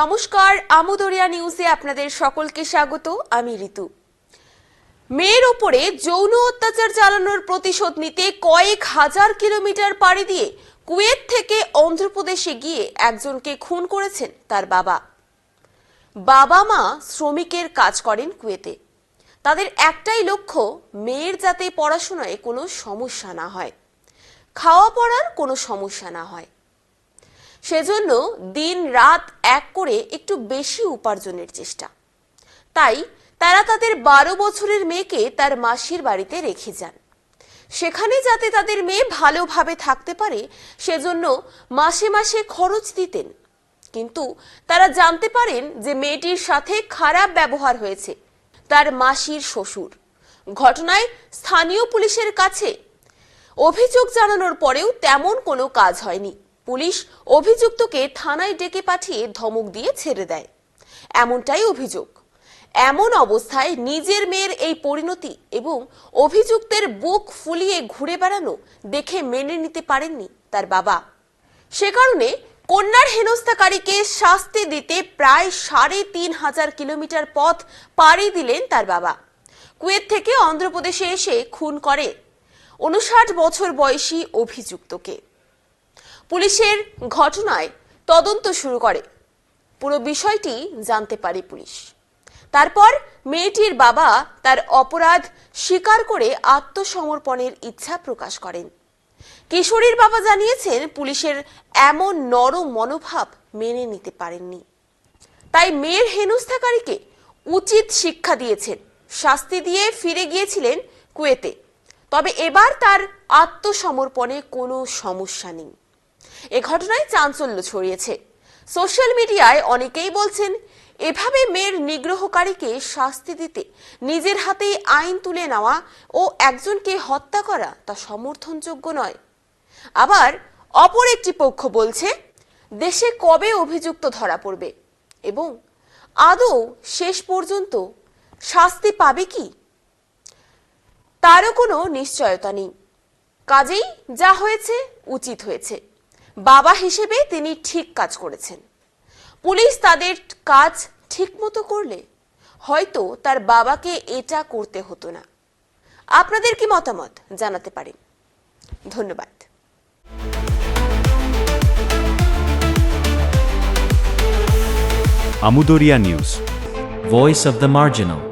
নমস্কার, আমুদরিয়া নিউজে আপনাদের সকলকে স্বাগত, আমি ঋতু। মেয়ের ওপরে যৌন অত্যাচার চালানোর প্রতিশোধ নিতে কয়েক হাজার কিলোমিটার পাড়ি দিয়ে কুয়েত থেকে অন্ধ্রপ্রদেশে গিয়ে একজনকে খুন করেছেন তার বাবা। বাবা মা শ্রমিকের কাজ করেন কুয়েতে। তাদের একটাই লক্ষ্য, মেয়ের যাতে পড়াশোনায় কোনো সমস্যা না হয়। খাওয়া পড়ার কোনো সমস্যা না হয়। সেজন্য দিন রাত এক করে একটু বেশি উপার্জনের চেষ্টা। তাই তারা তাদের বারো বছরের মেয়েকে তার মাসির বাড়িতে রেখে যান। সেখানে যাতে তাদের মেয়ে ভালোভাবে থাকতে পারে, সেজন্য মাসে মাসে খরচ দিতেন। কিন্তু তারা জানতে পারেন যে মেয়েটির সাথে খারাপ ব্যবহার হয়েছে, তার মাসির শ্বশুর। ঘটনায় স্থানীয় পুলিশের কাছে অভিযোগ জানানোর পরেও তেমন কোনো কাজ হয়নি। পুলিশ অভিযুক্তকে থানায় ডেকে পাঠিয়ে ধমক দিয়ে ছেড়ে দেয়। এমনটাই অভিযোগ। এমন অবস্থায় নিজের মেয়ের এই পরিণতি এবং অভিযুক্তের বুক ফুলিয়ে ঘুরে বেড়ানো দেখে মেনে নিতে পারেননি তার বাবা। সে কারণে কন্যার হেনস্থাকারীকে শাস্তি দিতে প্রায় সাড়ে তিন হাজার কিলোমিটার পথ পাড়ি দিলেন তার বাবা। কুয়েত থেকে অন্ধ্রপ্রদেশে এসে খুন করে। উনষাট বছর বয়সী অভিযুক্তকে। পুলিশের ঘটনায় তদন্ত শুরু করে। পুরো বিষয়টি জানতে পারে পুলিশ। তারপর মেয়েটির বাবা তার অপরাধ স্বীকার করে আত্মসমর্পণের ইচ্ছা প্রকাশ করেন। কিশোরীর বাবা জানিয়েছেন, পুলিশের এমন নরম মনোভাব মেনে নিতে পারেননি। তাই মেয়ের হেনস্থাকারীকে উচিত শিক্ষা দিয়েছেন। শাস্তি দিয়ে ফিরে গিয়েছিলেন কুয়েতে। তবে এবার তার আত্মসমর্পণে কোনো সমস্যা নেই। এ ঘটনায় চাঞ্চল্য ছড়িয়েছে। সোশ্যাল মিডিয়ায় অনেকেই বলছেন, এভাবে মেয়ের নিগ্রহকারীকে শাস্তি দিতে নিজের হাতেই আইন তুলে নেওয়া ও একজনকে হত্যা করা তা সমর্থনযোগ্য নয়। আবার অপর একটি পক্ষ বলছে, দেশে কবে অভিযুক্ত ধরা পড়বে এবং আদৌ শেষ পর্যন্ত শাস্তি পাবে কি? তারও কোনো নিশ্চয়তা নেই। কাজেই যা হয়েছে উচিত হয়েছে। বাবা হিসেবে তিনি ঠিক কাজ করেছেন পুলিশ তাদের কাজ ঠিকমতো করলে হয়তো তার বাবাকে এটা করতে হতো না আপনাদের কি মতামত জানাতে পারেন ধন্যবাদ Amudoria News. Voice of the Marginal.